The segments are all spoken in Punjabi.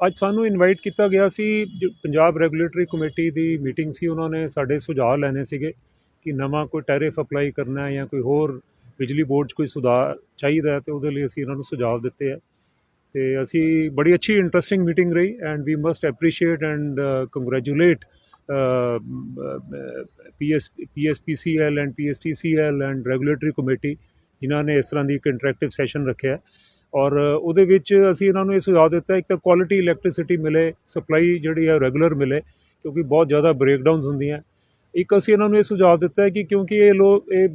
ਅੱਜ ਸਾਨੂੰ ਇਨਵਾਈਟ ਕੀਤਾ ਗਿਆ ਸੀ, ਜੋ ਪੰਜਾਬ ਰੈਗੂਲੇਟਰੀ ਕਮੇਟੀ ਦੀ ਮੀਟਿੰਗ ਸੀ, ਉਹਨਾਂ ਨੇ ਸਾਡੇ ਸੁਝਾਅ ਲੈਣੇ ਸੀਗੇ ਕਿ ਨਵਾਂ ਕੋਈ ਟੈਰਿਫ ਅਪਲਾਈ ਕਰਨਾ ਹੈ ਜਾਂ ਕੋਈ ਹੋਰ ਬਿਜਲੀ ਬੋਰਡ 'ਚ ਕੋਈ ਸੁਧਾਰ ਚਾਹੀਦਾ ਹੈ ਤੇ ਉਹਦੇ ਲਈ ਅਸੀਂ ਇਹਨਾਂ ਨੂੰ ਸੁਝਾਅ ਦਿੱਤੇ ਹੈ ਤੇ ਅਸੀਂ ਬੜੀ ਅੱਛੀ ਇੰਟਰਸਟਿੰਗ ਮੀਟਿੰਗ ਰਹੀ and we must appreciate and congratulate PS PSPCL and PSTCL and regulatory committee ਜਿਨ੍ਹਾਂ ਨੇ ਇਸ ਤਰ੍ਹਾਂ ਦੀ ਇੱਕ ਇੰਟਰੈਕਟਿਵ ਸੈਸ਼ਨ ਰੱਖਿਆ। ਔਰ ਉਹਦੇ ਵਿੱਚ ਅਸੀਂ ਇਹਨਾਂ ਨੂੰ ਇਹ ਸੁਝਾਅ ਦਿੱਤਾ, ਇੱਕ ਤਾਂ ਕੁਆਲਿਟੀ ਇਲੈਕਟ੍ਰਿਸਿਟੀ ਮਿਲੇ ਸਪਲਾਈ ਜਿਹੜੀ ਹੈ ਰੈਗੂਲਰ ਮਿਲੇ, ਕਿਉਂਕਿ ਬਹੁਤ ਜ਼ਿਆਦਾ ਬ੍ਰੇਕਡਾਊਨਸ ਹੁੰਦੀਆਂ। ਇੱਕ ਅਸੀਂ ਇਹਨਾਂ ਨੂੰ ਇਹ ਸੁਝਾਅ ਦਿੱਤਾ ਕਿ ਕਿਉਂਕਿ ਇਹ ਲੋਕ ਇਹ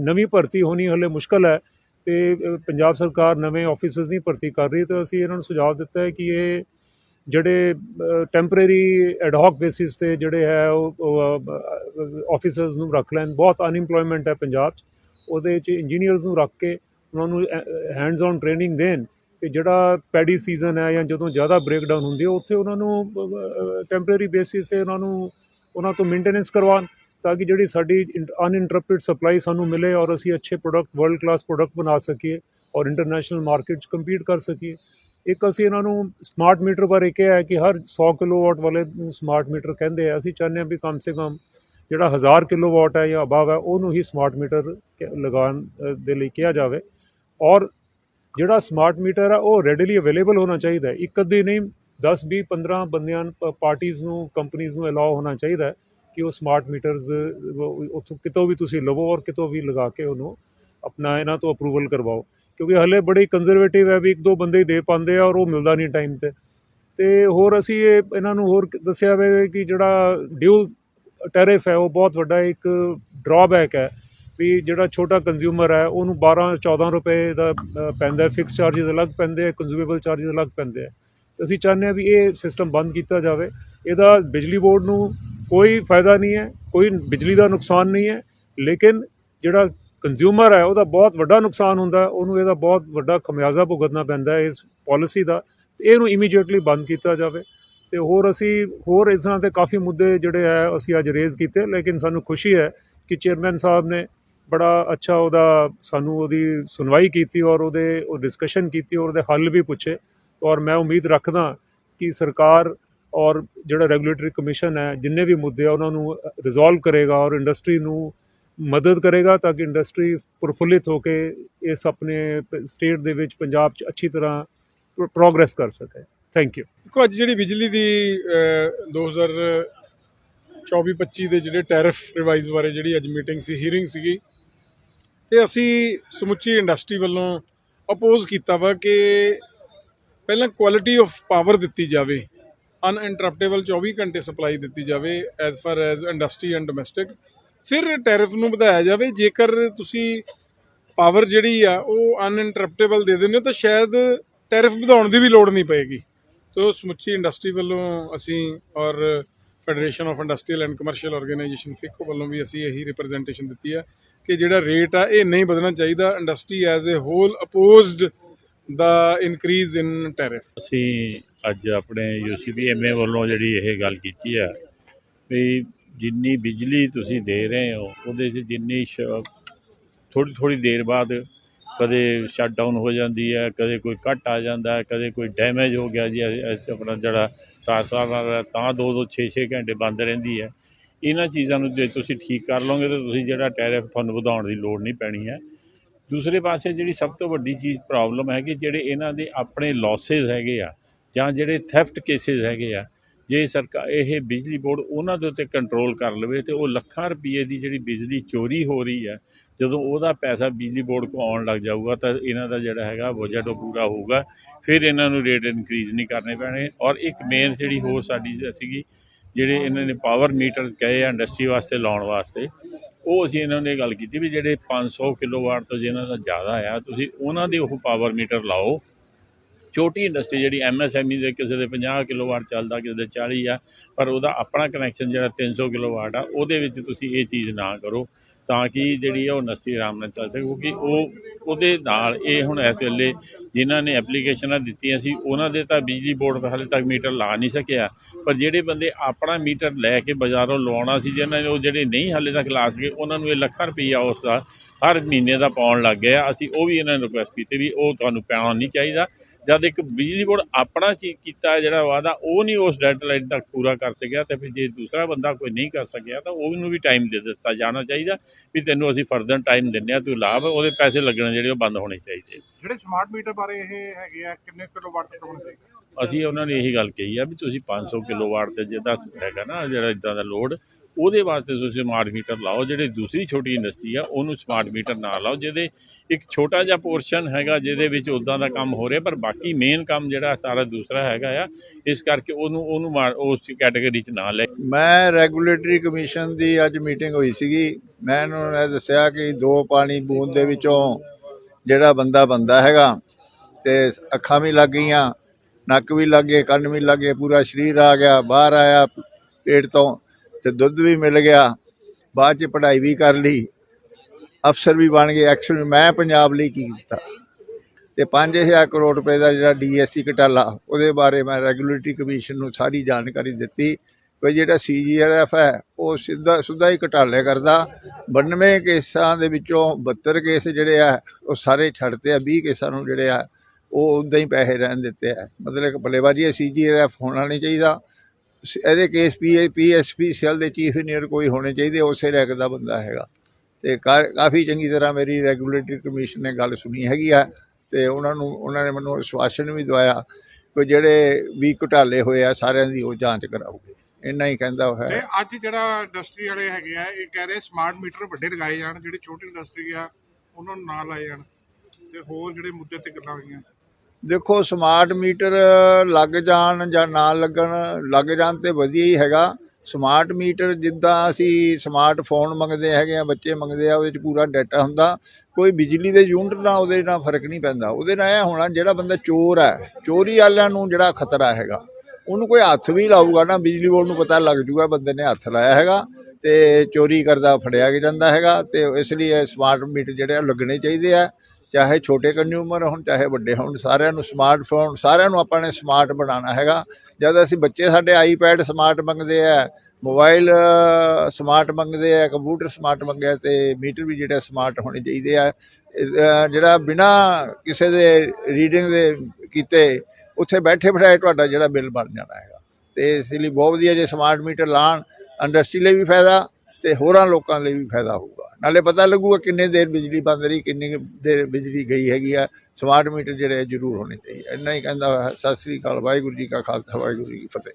ਨਵੀਂ ਭਰਤੀ ਹੋਣੀ ਹਲੇ ਮੁਸ਼ਕਲ ਹੈ ਤੇ ਪੰਜਾਬ ਸਰਕਾਰ ਨਵੇਂ ਆਫਿਸਰਸ ਨਹੀਂ ਭਰਤੀ ਕਰ ਰਹੀ ਤਾਂ ਅਸੀਂ ਇਹਨਾਂ ਨੂੰ ਸੁਝਾਅ ਦਿੱਤਾ ਹੈ ਕਿ ਇਹ ਜਿਹੜੇ ਟੈਂਪਰੇਰੀ ਐਡਹੌਕ ਬੇਸਿਸ ਤੇ ਜਿਹੜੇ ਹੈ ਉਹ ਆਫਿਸਰਸ ਨੂੰ ਰੱਖ ਲੈਣ। ਬਹੁਤ ਅਨਇੰਪਲੋਇਮੈਂਟ ਹੈ ਪੰਜਾਬ 'ਚ। ਉਹਦੇ 'ਚ ਇੰਜੀਨੀਅਰਸ ਨੂੰ ਰੱਖ ਕੇ ਉਹਨਾਂ ਨੂੰ ਹੈਂਡਸ ਔਨ ਟ੍ਰੇਨਿੰਗ ਦੇਣ ਤੇ ਜਿਹੜਾ ਪੈਡੀ ਸੀਜ਼ਨ ਹੈ ਜਾਂ ਜਦੋਂ ਜ਼ਿਆਦਾ ਬ੍ਰੇਕਡਾਊਨ ਹੁੰਦੀ ਹੈ, ਉੱਥੇ ਉਹਨਾਂ ਨੂੰ ਟੈਂਪਰੇਰੀ ਬੇਸਿਸ ਤੇ ਉਹਨਾਂ ਨੂੰ, ਉਹਨਾਂ ਤੋਂ ਮੇਨਟੇਨੈਂਸ ਕਰਵਾਉਣ ਤਾਂ ਕਿ ਜਿਹੜੀ ਸਾਡੀ ਅਨਇੰਟਰਪਟਡ ਸਪਲਾਈ ਸਾਨੂੰ ਮਿਲੇ ਔਰ ਅਸੀਂ ਅੱਛੇ ਪ੍ਰੋਡਕਟ ਵਰਲਡ ਕਲਾਸ ਪ੍ਰੋਡਕਟ ਬਣਾ ਸਕੀਏ ਔਰ ਇੰਟਰਨੈਸ਼ਨਲ ਮਾਰਕੀਟ 'ਚ ਕੰਪੀਟ ਕਰ ਸਕੀਏ। ਇੱਕ ਅਸੀਂ ਇਹਨਾਂ ਨੂੰ ਸਮਾਰਟ ਮੀਟਰ ਬਾਰੇ ਕਿਹਾ ਹੈ ਕਿ ਹਰ 100 ਕਿਲੋਵਾਟ ਵਾਲੇ ਨੂੰ ਸਮਾਰਟ ਮੀਟਰ ਕਹਿੰਦੇ ਆ। ਅਸੀਂ ਚਾਹੁੰਦੇ ਹਾਂ ਵੀ ਕਮ ਸੇ ਕਮ ਜਿਹੜਾ 1000 ਕਿਲੋਵਾਟ ਹੈ ਜਾਂ ਅਬਵ ਹੈ, ਉਹਨੂੰ ਹੀ ਸਮਾਰਟ ਮੀਟਰ ਲਗਾਉਣ ਦੇ ਲਈ ਕਿਹਾ ਜਾਵੇ। ਔਰ ਜਿਹੜਾ ਸਮਾਰਟ ਮੀਟਰ ਆ, ਉਹ ਰੈਡੀਲੀ ਅਵੇਲੇਬਲ ਹੋਣਾ ਚਾਹੀਦਾ ਹੈ। ਇੱਕ ਅੱਧੀ ਨਹੀਂ 10 20 15 ਬੰਦਿਆਂ ਪਾਰਟੀਆਂ ਨੂੰ ਕੰਪਨੀਆਂ ਨੂੰ ਅਲਾਉ ਹੋਣਾ ਚਾਹੀਦਾ ਹੈ ਕਿ ਉਹ ਸਮਾਰਟ ਮੀਟਰਸ ਉੱਥੋਂ ਕਿਤੋਂ ਵੀ ਤੁਸੀਂ ਲਵੋ ਔਰ ਕਿਤੋਂ ਵੀ ਲਗਾ ਕੇ ਉਹਨੂੰ ਆਪਣਾ ਇਹਨਾਂ ਤੋਂ ਅਪਰੂਵਲ ਕਰਵਾਓ। ਕਿਉਂਕਿ ਹਲੇ ਬੜੀ ਕੰਜ਼ਰਵੇਟਿਵ ਹੈ ਵੀ ਇੱਕ ਦੋ ਬੰਦੇ ਹੀ ਦੇ ਪਾਉਂਦੇ ਆ ਔਰ ਉਹ ਮਿਲਦਾ ਨਹੀਂ ਟਾਈਮ ਤੇ। ਤੇ ਹੋਰ ਅਸੀਂ ਇਹ, ਇਹਨਾਂ ਨੂੰ ਹੋਰ ਦੱਸਿਆ ਹੋਵੇ ਕਿ ਜਿਹੜਾ ਡਿਊਲ ਟੈਰਿਫ ਹੈ, ਉਹ ਬਹੁਤ ਵੱਡਾ ਇੱਕ ਡਰਾਬੈਕ ਹੈ। ਵੀ ਜਿਹੜਾ ਛੋਟਾ ਕੰਜ਼ਿਊਮਰ ਹੈ, ਉਹਨੂੰ 12 14 ਰੁਪਏ ਦਾ ਪੈਂਦਾ ਫਿਕਸ ਚਾਰजेस ਅਲੱਗ ਪੈਂਦੇ ਹੈ ਕੰਜੂਮੇਬਲ ਚਾਰजेस ਅਲੱਗ ਪੈਂਦੇ ਹੈ ਤੇ ਅਸੀਂ ਚਾਹੁੰਦੇ ਆ ਵੀ ਇਹ ਸਿਸਟਮ ਬੰਦ ਕੀਤਾ ਜਾਵੇ। ਇਹਦਾ ਬਿਜਲੀ ਬੋਰਡ ਨੂੰ ਕੋਈ ਫਾਇਦਾ ਨਹੀਂ ਹੈ, ਕੋਈ ਬਿਜਲੀ ਦਾ ਨੁਕਸਾਨ ਨਹੀਂ ਹੈ, ਲੇਕਿਨ ਜਿਹੜਾ ਕੰਜ਼ਿਊਮਰ ਹੈ, ਉਹਦਾ ਬਹੁਤ ਵੱਡਾ ਨੁਕਸਾਨ ਹੁੰਦਾ ਉਹਨੂੰ ਇਹਦਾ ਬਹੁਤ ਵੱਡਾ ਖਮਿਆਜ਼ਾ ਭੁਗਤਣਾ ਪੈਂਦਾ ਇਸ ਪਾਲਿਸੀ ਦਾ। ਇਹਨੂੰ ਇਮੀਡੀਏਟਲੀ ਬੰਦ ਕੀਤਾ ਜਾਵੇ। ਤੇ ਹੋਰ ਅਸੀਂ, ਹੋਰ ਇਸ ਤਰ੍ਹਾਂ ਦੇ ਕਾਫੀ ਮੁੱਦੇ ਜਿਹੜੇ ਆ ਅਸੀਂ ਅੱਜ ਰੇਜ਼ ਕੀਤੇ, ਲੇਕਿਨ ਸਾਨੂੰ ਖੁਸ਼ੀ ਹੈ ਕਿ ਚੇਅਰਮੈਨ ਸਾਹਿਬ ਨੇ ਬੜਾ ਅੱਛਾ ਉਹਦਾ ਸਾਨੂੰ ਉਹਦੀ ਸੁਣਵਾਈ ਕੀਤੀ ਔਰ ਉਹਦੇ ਉਹ ਡਿਸਕਸ਼ਨ ਕੀਤੀ ਔਰ ਉਹਦੇ ਹੱਲ ਵੀ ਪੁੱਛੇ। ਔਰ ਮੈਂ ਉਮੀਦ ਰੱਖਦਾ ਕਿ ਸਰਕਾਰ ਔਰ ਜਿਹੜਾ ਰੈਗੂਲੇਟਰੀ ਕਮਿਸ਼ਨ ਹੈ ਜਿੰਨੇ ਵੀ ਮੁੱਦੇ ਆ ਉਹਨਾਂ ਨੂੰ ਰਿਜ਼ੋਲਵ ਕਰੇਗਾ ਔਰ ਇੰਡਸਟਰੀ ਨੂੰ ਮਦਦ ਕਰੇਗਾ ਤਾਂ ਕਿ ਇੰਡਸਟਰੀ ਪ੍ਰਫੁੱਲਿਤ ਹੋ ਕੇ ਇਸ ਆਪਣੇ ਸਟੇਟ ਦੇ ਵਿੱਚ ਪੰਜਾਬ 'ਚ ਅੱਛੀ ਤਰ੍ਹਾਂ ਪ੍ਰੋਗਰੈਸ ਕਰ ਸਕੇ। ਥੈਂਕ ਯੂ ਦੇਖੋ ਅੱਜ ਜਿਹੜੀ ਬਿਜਲੀ ਦੀ ਅਹ, 2024-25 ਦੇ ਜਿਹੜੇ ਟੈਰਿਫ ਰਿਵਾਈਜ਼ ਬਾਰੇ ਜਿਹੜੀ ਅੱਜ ਮੀਟਿੰਗ ਸੀ ਹੀਅਰਿੰਗ ਸੀਗੀ ਤੇ ਅਸੀਂ ਸਮੁੱਚੀ ਇੰਡਸਟਰੀ ਵੱਲੋਂ ਅਪੋਜ਼ ਕੀਤਾ ਵਾ ਕਿ ਪਹਿਲਾਂ ਕੁਆਲਿਟੀ ਆਫ ਪਾਵਰ ਦਿੱਤੀ ਜਾਵੇ ਅਨਇੰਟਰਪਟੇਬਲ 24 ਘੰਟੇ ਸਪਲਾਈ ਦਿੱਤੀ ਜਾਵੇ as far as industry and domestic ਫਿਰ ਟੈਰਿਫ ਨੂੰ ਵਧਾਇਆ ਜਾਵੇ। ਜੇਕਰ ਤੁਸੀਂ ਪਾਵਰ ਜਿਹੜੀ ਆ ਉਹ ਅਨਇੰਟਰਪਟੇਬਲ ਦੇ ਦਿੰਦੇ ਹੋ, ਤਾਂ ਸ਼ਾਇਦ ਟੈਰਿਫ ਵਧਾਉਣ ਦੀ ਵੀ ਲੋੜ ਨਹੀਂ ਪਏਗੀ। ਤੋ ਸਮੁੱਚੀ ਇੰਡਸਟਰੀ ਵੱਲੋਂ ਅਸੀਂ ਔਰ federation of industrial and commercial organisation FICO ਵੱਲੋਂ ਵੀ ਅਸੀਂ ਇਹੀ ਰਿਪਰੈਜ਼ੈਂਟੇਸ਼ਨ ਦਿੱਤੀ ਹੈ ਕਿ ਜਿਹੜਾ ਰੇਟ ਆ, ਇਹ ਨਹੀਂ ਵਧਣਾ ਚਾਹੀਦਾ industry as a whole opposed the increase in tariff ਅਸੀਂ ਅੱਜ ਆਪਣੇ ਯੂਸੀਬੀਐਮਏ ਵੱਲੋਂ ਜਿਹੜੀ ਇਹ ਗੱਲ ਕੀਤੀ ਹੈ ਵੀ ਜਿੰਨੀ ਬਿਜਲੀ ਤੁਸੀਂ ਦੇ ਰਹੇ ਹੋ, ਉਹਦੇ 'ਚ ਜਿੰਨੀ ਥੋੜੀ ਥੋੜੀ ਦੇਰ ਬਾਅਦ ਕਦੇ ਸ਼ਟਡਾਊਨ ਹੋ ਜਾਂਦੀ ਹੈ ਕਦੇ ਕੋਈ ਕੱਟ ਆ ਜਾਂਦਾ ਹੈ ਕਦੇ ਕੋਈ ਡੈਮੇਜ ਹੋ ਗਿਆ ਜੀ ਆਪਣਾ ਜਿਹੜਾ ਟਰਾਂਸਫਾਰਮਰ ਹੈ ਤਾਂ ਦੋ ਦੋ 6-6 ਘੰਟੇ ਬੰਦ ਰਹਿੰਦੀ ਹੈ ਇਹਨਾਂ ਚੀਜ਼ਾਂ ਨੂੰ ਜੇ ਤੁਸੀਂ ਠੀਕ ਕਰ ਲਓਗੇ ਤਾਂ ਤੁਸੀਂ ਜਿਹੜਾ ਟੈਰਿਫ ਤੁਹਾਨੂੰ ਵਧਾਉਣ ਦੀ ਲੋੜ ਨਹੀਂ ਪੈਣੀ ਹੈ। ਦੂਸਰੇ ਪਾਸੇ ਜਿਹੜੀ ਸਭ ਤੋਂ ਵੱਡੀ ਚੀਜ਼ ਪ੍ਰੋਬਲਮ ਹੈ ਕਿ ਜਿਹੜੇ ਇਹਨਾਂ ਦੇ ਆਪਣੇ ਲਾਸਸ ਹੈਗੇ ਆ ਜਾਂ ਜਿਹੜੇ ਥੈਫਟ ਕੇਸਿਸ ਹੈਗੇ ਆ, ਜੇ ਸਰਕਾਰ ਇਹ ਬਿਜਲੀ ਬੋਰਡ ਉਹਨਾਂ ਦੇ ਉੱਤੇ ਕੰਟਰੋਲ ਕਰ ਲਵੇ ਤੇ ਉਹ ਲੱਖਾਂ ਰੁਪਏ ਦੀ ਜਿਹੜੀ ਬਿਜਲੀ ਚੋਰੀ ਹੋ ਰਹੀ ਹੈ, ਜਦੋਂ ਉਹਦਾ ਪੈਸਾ ਬਿਜਲੀ ਬੋਰਡ ਕੋ ਆਉਣ ਲੱਗ ਜਾਊਗਾ ਤਾਂ ਇਹਨਾਂ ਦਾ ਜਿਹੜਾ ਹੈਗਾ ਬਜਟ ਉਹ ਪੂਰਾ ਹੋਊਗਾ। ਫਿਰ ਇਹਨਾਂ ਨੂੰ ਰੇਟ ਇਨਕਰੀਜ਼ ਨਹੀਂ ਕਰਨੇ ਪੈਣੇ ਔਰ ਇੱਕ ਮੇਨ ਜਿਹੜੀ ਹੋਰ ਸਾਡੀ ਸੀਗੀ ਜਿਹੜੇ ਇਹਨਾਂ ਨੇ ਪਾਵਰ ਮੀਟਰ ਕਹੇ ਆ ਇੰਡਸਟਰੀ ਵਾਸਤੇ, ਲਾਉਣ ਵਾਸਤੇ, ਉਹ ਅਸੀਂ ਇਹਨਾਂ ਨੇ ਗੱਲ ਕੀਤੀ ਵੀ ਜਿਹੜੇ 500 ਕਿਲੋਵਾਟ ਤੋਂ ਜਿਹਨਾਂ ਦਾ ਜ਼ਿਆਦਾ ਆ, ਤੁਸੀਂ ਉਹਨਾਂ ਦੇ ਉਹ ਪਾਵਰ ਮੀਟਰ ਲਾਓ। ਛੋਟੀ ਇੰਡਸਟਰੀ ਜਿਹੜੀ ਐਮਐਸਐਮਈ ਦੇ ਕਿਸੇ ਦੇ 50 ਕਿਲੋਵਾਟ ਚੱਲਦਾ, ਕਿਸੇ ਦੇ 40 ਆ, ਪਰ ਉਹਦਾ ਆਪਣਾ ਕਨੈਕਸ਼ਨ ਜਿਹੜਾ 300 ਕਿਲੋਵਾਟ ਆ, ਉਹਦੇ ਵਿੱਚ ਤੁਸੀਂ ਇਹ ਚੀਜ਼ ਨਾ ਕਰੋ। ਤਾਂ ਕਿ ਜਿਹੜੀ ਆ ਉਹ ਇੰਡਸਟਰੀ ਆਰਾਮ ਨਾਲ ਚੱਲ ਸਕੇ, ਕਿਉਂਕਿ ਉਹ ਉਹਦੇ ਨਾਲ ਇਹ ਹੁਣ ਇਸ ਵੇਲੇ ਜਿਨ੍ਹਾਂ ਨੇ ਐਪਲੀਕੇਸ਼ਨਾਂ ਦਿੱਤੀਆਂ ਸੀ, ਉਹਨਾਂ ਦੇ ਤਾਂ ਬਿਜਲੀ ਬੋਰਡ ਹਾਲੇ ਤੱਕ ਮੀਟਰ ਲਾ ਨਹੀਂ ਸਕਿਆ। ਪਰ ਜਿਹੜੇ ਬੰਦੇ ਆਪਣਾ ਮੀਟਰ ਲੈ ਕੇ ਬਾਜ਼ਾਰੋਂ ਲਵਾਉਣਾ ਸੀ ਜਿਹਨਾਂ ਨੇ ਉਹ ਜਿਹੜੇ ਨਹੀਂ ਹਾਲੇ ਤੱਕ ਲਾ ਸਕੇ, ਉਹਨਾਂ ਨੂੰ ਇਹ ਲੱਖਾਂ ਰੁਪਈਆ ਉਸ ਦਾ ਹਰ ਮਹੀਨੇ ਦਾ ਪਾਉਣ ਲੱਗ ਗਏ ਆ। ਅਸੀਂ ਉਹ ਵੀ ਇਹਨਾਂ ਨੂੰ ਰਿਕੁਐਸਟ ਕੀਤੀ ਵੀ ਉਹ ਤੁਹਾਨੂੰ ਪਾਉਣਾ ਨਹੀਂ ਚਾਹੀਦਾ। ਜਦ ਇੱਕ ਬਿਜਲੀ ਬੋਰਡ ਆਪਣਾ ਚੀਜ਼ ਕੀਤਾ ਜਿਹੜਾ ਵਾਅਦਾ ਉਹ ਨਹੀਂ ਉਸ ਡੈਡਲਾਈਨ ਤੱਕ ਪੂਰਾ ਕਰ ਸਕਿਆ ਤੇ ਫਿਰ ਜੇ ਦੂਸਰਾ ਬੰਦਾ ਕੋਈ ਨਹੀਂ ਕਰ ਸਕਿਆ ਤਾਂ ਉਹਨੂੰ ਵੀ ਟਾਈਮ ਦੇ ਦਿੱਤਾ ਜਾਣਾ ਚਾਹੀਦਾ ਵੀ ਤੈਨੂੰ ਅਸੀਂ ਫਰਦਰ ਟਾਈਮ ਦਿੰਦੇ ਆ ਤੂੰ ਲਾਭ ਉਹਦੇ ਪੈਸੇ ਲੱਗਣੇ ਜਿਹੜੇ ਉਹ ਬੰਦ ਹੋਣੇ ਚਾਹੀਦੇ। ਜਿਹੜੇ ਸਮਾਰਟ ਮੀਟਰ ਬਾਰੇ ਇਹ ਹੈਗੇ ਆ ਕਿੰਨੇ ਕਿਲੋਵਾਟ ਤੱਕ ਹੋਣੇ ਚਾਹੀਦੇ ਅਸੀਂ ਉਹਨਾਂ ਨੇ ਇਹੀ ਗੱਲ ਕਹੀ ਆ ਵੀ ਤੁਸੀਂ 500 ਕਿਲੋਵਾਟ ਤੇ ਜਿਹਦਾ ਹੈਗਾ ਨਾ ਜਿਹੜਾ ਇਦਾਂ ਦਾ ਲੋਡ ਉਹਦੇ ਵਾਸਤੇ ਤੁਸੀਂ ਸਮਾਰਟ ਮੀਟਰ ਲਾਓ, ਜਿਹੜੇ ਦੂਸਰੀ ਛੋਟੀ ਇੰਡਸਟਰੀ ਆ, ਉਹਨੂੰ ਸਮਾਰਟ ਮੀਟਰ ਨਾ ਲਾਓ, ਜਿਹਦੇ ਇੱਕ ਛੋਟਾ ਜਿਹਾ ਪੋਰਸ਼ਨ ਹੈਗਾ, ਜਿਹਦੇ ਵਿੱਚ ਉਦਾਂ ਦਾ ਕੰਮ ਹੋ ਰਿਹਾ, ਪਰ ਬਾਕੀ ਮੇਨ ਕੰਮ ਜਿਹੜਾ ਸਾਰਾ ਦੂਸਰਾ ਹੈਗਾ ਆ, ਇਸ ਕਰਕੇ ਉਹਨੂੰ ਉਹਨੂੰ ਮਾ- ਉਸ ਕੈਟਾਗਰੀ 'ਚ ਨਾ ਲੈ। ਮੈਂ ਰੈਗੂਲੇਟਰੀ ਕਮਿਸ਼ਨ ਦੀ ਅੱਜ ਮੀਟਿੰਗ ਹੋਈ ਸੀਗੀ। ਮੈਂ ਉਹਨਾਂ ਨੂੰ ਦੱਸਿਆ ਕਿ ਦੋ ਪਾਣੀ ਬੂੰਦ ਦੇ ਵਿੱਚੋਂ ਜਿਹੜਾ ਬੰਦਾ ਬੰਦਾ ਹੈਗਾ, ਤੇ ਅੱਖਾਂ ਵੀ ਲੱਗ ਗਈਆਂ, ਨੱਕ ਵੀ ਲੱਗ ਗਏ, ਕੰਨ ਵੀ ਲੱਗ ਗਏ, ਪੂਰਾ ਸਰੀਰ ਆ ਗਿਆ, ਬਾਹਰ ਆਇਆ ਪੇਟ ਤੋਂ। ਤੇ ਦੁੱਧ ਵੀ ਮਿਲ ਗਿਆ, ਬਾਅਦ ਚ ਪੜ੍ਹਾਈ ਵੀ ਕਰ ਲਈ, ਅਫਸਰ ਵੀ ਬਣ ਗਏ, ਐਕਸ਼ਨ ਮੈਂ ਪੰਜਾਬ ਲਈ ਕੀ ਕੀਤਾ? ਤੇ 5000 ਕਰੋੜ ਰੁਪਏ ਦਾ ਜਿਹੜਾ ਡੀਐਸਸੀ ਘਟਾਲਾ, ਉਹਦੇ ਬਾਰੇ ਮੈਂ ਰੈਗੂਲੇਟਰੀ ਕਮਿਸ਼ਨ ਨੂੰ ਸਾਰੀ ਜਾਣਕਾਰੀ ਦਿੱਤੀ ਕੋਈ ਜਿਹੜਾ ਸੀਜੀਆਰਐਫ ਹੈ, ਉਹ ਸਿੱਧਾ ਸਿੱਧਾ ਹੀ ਘਟਾਲੇ ਕਰਦਾ 92 ਕੇਸਾਂ ਦੇ ਵਿੱਚੋਂ 72 ਕੇਸ ਜਿਹੜੇ ਆ, ਉਹ ਸਾਰੇ ਛੱਡਤੇ ਆ 20 ਕੇਸਾਂ ਨੂੰ ਜਿਹੜੇ ਆ, ਉਹ ਉਦਾਂ ਹੀ ਪੈਸੇ ਰਹਿਣ ਦਿੱਤੇ ਆ। ਮਤਲਬ ਕਿ ਬੱਲੇਬਾਜ਼ੀ ਸੀਜੀਆਰਐਫ ਹੋਣਾ ਨਹੀਂ ਚਾਹੀਦਾ ਇਹਦੇ ਕੇਸ ਪੀ ਪੀਐਸਪੀ ਸੈੱਲ ਦੇ ਚੀਫ ਇੰਜੀਨੀਅਰ ਕੋਈ ਹੋਣੇ ਚਾਹੀਦੇ, ਉਸੇ ਰੈਂਕ ਦਾ ਬੰਦਾ ਹੈਗਾ। ਤੇ ਕਾ- ਕਾਫੀ ਚੰਗੀ ਤਰ੍ਹਾਂ ਮੇਰੀ ਰੈਗੂਲੇਟਰੀ ਕਮਿਸ਼ਨ ਨੇ ਗੱਲ ਸੁਣੀ ਹੈਗੀ ਆ, ਤੇ ਉਹਨਾਂ ਨੂੰ ਉਹਨਾਂ ਨੇ ਮੈਨੂੰ ਆਸ਼ਵਾਸਨ ਵੀ ਦਵਾਇਆ ਕਿ ਜਿਹੜੇ ਵੀ ਘੁਟਾਲੇ ਹੋਏ ਆ, ਸਾਰਿਆਂ ਦੀ ਉਹ ਜਾਂਚ ਕਰਾਉਗੇ। ਇੰਨਾ ਹੀ ਕਹਿੰਦਾ ਤੇ ਅੱਜ ਜਿਹੜਾ ਇੰਡਸਟਰੀ ਵਾਲੇ ਹੈਗੇ ਆ, ਇਹ ਕਹਿ ਰਹੇ ਸਮਾਰਟ ਮੀਟਰ ਵੱਡੇ ਲਗਾਏ ਜਾਣ, ਜਿਹੜੇ ਛੋਟੀ ਇੰਡਸਟਰੀ ਆ, ਉਹਨਾਂ ਨੂੰ ਨਾ ਲਾਏ ਜਾਣ। ਤੇ ਹੋਰ ਜਿਹੜੇ ਮੁੱਦੇ ਤੇ ਗੱਲਾਂ ਹੋਈਆਂ। ਦੇਖੋ ਸਮਾਰਟ ਮੀਟਰ ਲੱਗ ਜਾਣ ਜਾਂ ਨਾ ਲੱਗਣ, ਲੱਗ ਜਾਣ ਤੇ ਵਧੀਆ ਹੀ ਹੈਗਾ। ਸਮਾਰਟ ਮੀਟਰ ਜਿੱਦਾਂ ਅਸੀਂ ਸਮਾਰਟ ਫੋਨ ਮੰਗਦੇ ਹੈਗੇ ਆ, ਬੱਚੇ ਮੰਗਦੇ ਆ, ਉਹਦੇ 'ਚ ਪੂਰਾ ਡਾਟਾ ਹੁੰਦਾ। ਕੋਈ ਬਿਜਲੀ ਦੇ ਯੂਨਿਟ ਨਾਲ ਉਹਦੇ ਨਾਲ ਫ਼ਰਕ ਨਹੀਂ ਪੈਂਦਾ। ਉਹਦੇ ਨਾਲ ਇਹ ਹੋਣਾ, ਜਿਹੜਾ ਬੰਦਾ ਚੋਰ ਹੈ, ਚੋਰੀ ਵਾਲਿਆਂ ਨੂੰ ਜਿਹੜਾ ਖਤਰਾ ਹੈਗਾ, ਉਹਨੂੰ ਕੋਈ ਹੱਥ ਵੀ ਲਾਊਗਾ ਨਾ, ਬਿਜਲੀ ਬੋਰਡ ਨੂੰ ਪਤਾ ਲੱਗ ਜੂਗਾ ਬੰਦੇ ਨੇ ਹੱਥ ਲਾਇਆ ਹੈਗਾ ਤੇ ਚੋਰੀ ਕਰਦਾ, ਫੜਿਆ ਜਾਂਦਾ ਹੈਗਾ ਤੇ ਇਸ ਲਈ ਇਹ ਸਮਾਰਟ ਮੀਟਰ ਜਿਹੜੇ ਆ ਲੱਗਣੇ ਚਾਹੀਦੇ ਆ। ਚਾਹੇ ਛੋਟੇ ਕੰਜ਼ਿਊਮਰ ਹੋਣ, ਚਾਹੇ ਵੱਡੇ ਹੋਣ, ਸਾਰਿਆਂ ਨੂੰ ਸਮਾਰਟਫੋਨ ਸਾਰਿਆਂ ਨੂੰ ਆਪਾਂ ਨੇ ਸਮਾਰਟ ਬਣਾਉਣਾ ਹੈਗਾ। ਜਦ ਅਸੀਂ ਬੱਚੇ ਸਾਡੇ ਆਈਪੈਡ ਸਮਾਰਟ ਮੰਗਦੇ ਆ ਮੋਬਾਈਲ ਸਮਾਰਟ ਮੰਗਦੇ ਆ ਕੰਪਿਊਟਰ ਸਮਾਰਟ ਮੰਗਿਆ ਤੇ ਮੀਟਰ ਵੀ ਜਿਹੜੇ ਸਮਾਰਟ ਹੋਣੇ ਚਾਹੀਦੇ ਆ। ਜਿਹੜਾ ਬਿਨਾ ਕਿਸੇ ਦੇ ਰੀਡਿੰਗ ਦੇ ਕੀਤੇ, ਉੱਥੇ ਬੈਠੇ ਬਿਠਾਏ ਤੁਹਾਡਾ ਜਿਹੜਾ ਬਿੱਲ ਬਣ ਜਾਣਾ ਹੈਗਾ। ਤੇ ਇਸ ਲਈ ਬਹੁਤ ਵਧੀਆ ਜੇ ਸਮਾਰਟ ਮੀਟਰ ਲਾਣ ਇੰਡਸਟਰੀ ਲਈ ਵੀ ਫਾਇਦਾ ਤੇ ਹੋਰਾਂ ਲੋਕਾਂ ਲਈ ਵੀ ਫਾਇਦਾ ਹੋਊਗਾ। ਨਾਲੇ ਪਤਾ ਲੱਗੂਗਾ ਕਿੰਨੇ ਦੇਰ ਬਿਜਲੀ ਬੰਦ ਰਹੀ, ਕਿੰਨੀ ਕੁ ਦੇਰ ਬਿਜਲੀ ਗਈ ਹੈਗੀ ਆ। ਸਮਾਰਟ ਮੀਟਰ ਜਿਹੜੇ ਜ਼ਰੂਰ ਹੋਣੇ ਚਾਹੀਦੇ ਇੰਨਾ ਹੀ ਕਹਿੰਦਾ ਸਤਿ ਸ੍ਰੀ ਅਕਾਲ, ਵਾਹਿਗੁਰੂ ਜੀ ਕਾ ਖਾਲਸਾ, ਵਾਹਿਗੁਰੂ ਜੀ ਕੀ ਫਤਿਹ।